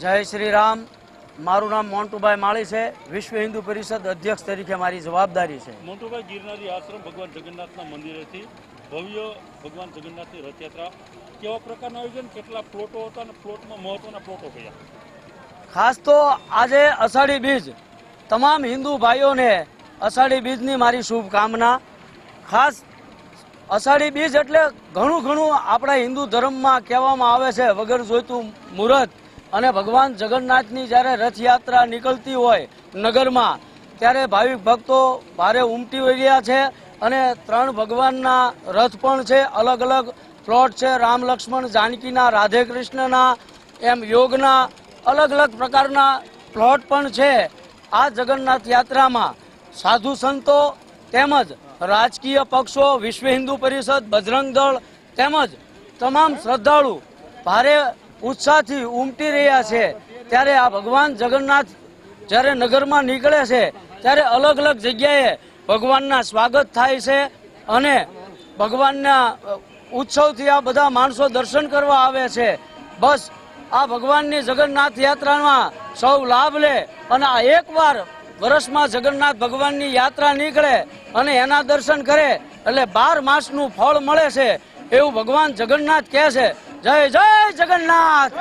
જય શ્રી રામ. મારું નામ મોન્ટુભાઈ માળી છે. વિશ્વ હિન્દુ પરિષદ અધ્યક્ષ તરીકે મારી જવાબદારી છે. મોન્ટુભાઈ ગિરનારી આશ્રમ ભગવાન જગન્નાથના મંદિરેથી ભવ્ય ભગવાન જગન્નાથની રથયાત્રા. કેવા પ્રકારનું આયોજન? કેટલા પ્લોટો હતા અને પ્લોટમાં મહત્વના પ્લોટો કયા? ખાસ તો આજે અષાઢી બીજ. તમામ હિન્દુ ભાઈઓને અષાઢી બીજની મારી શુભકામના. ખાસ અષાઢી બીજ એટલે ઘણું ઘણું આપણા હિન્દુ ધર્મમાં કહેવામાં આવે છે, વગર જોઈતું મુહૂર્ત. અને ભગવાન જગન્નાથની જ્યારે રથયાત્રા નીકળતી હોય નગરમાં, ત્યારે ભાવિક ભક્તો ભારે ઉમટી રહ્યા છે અને ત્રણ ભગવાનના રથ પણ છે, અલગ અલગ પ્લોટ છે, રામ લક્ષ્મણ, જાનકીના, રાધે કૃષ્ણના, એમ યોગના, અલગ અલગ પ્રકારના પ્લોટ પણ છે. આ જગન્નાથ યાત્રામાં સાધુ સંતો તેમજ રાજકીય પક્ષો, વિશ્વ હિન્દુ પરિષદ, બજરંગ દળ તેમજ તમામ શ્રદ્ધાળુ ભારે ઉત્સાહથી ઉમટી રહ્યા છે. ત્યારે આ ભગવાન જગન્નાથ જ્યારે નગરમાં નીકળે છે, ત્યારે અલગ અલગ જગ્યાએ ભગવાનના સ્વાગત થાય છે અને ભગવાનના ઉત્સવથી આ બધા માણસો દર્શન કરવા આવે છે. બસ આ ભગવાનની જગન્નાથ યાત્રામાં સૌ લાભ લે અને આ એકવાર વર્ષમાં જગન્નાથ ભગવાનની યાત્રા નીકળે અને એના દર્શન કરે, એટલે બાર માસનું ફળ મળે છે, એવું ભગવાન જગન્નાથ કહે છે. જય જય જગન્નાથ!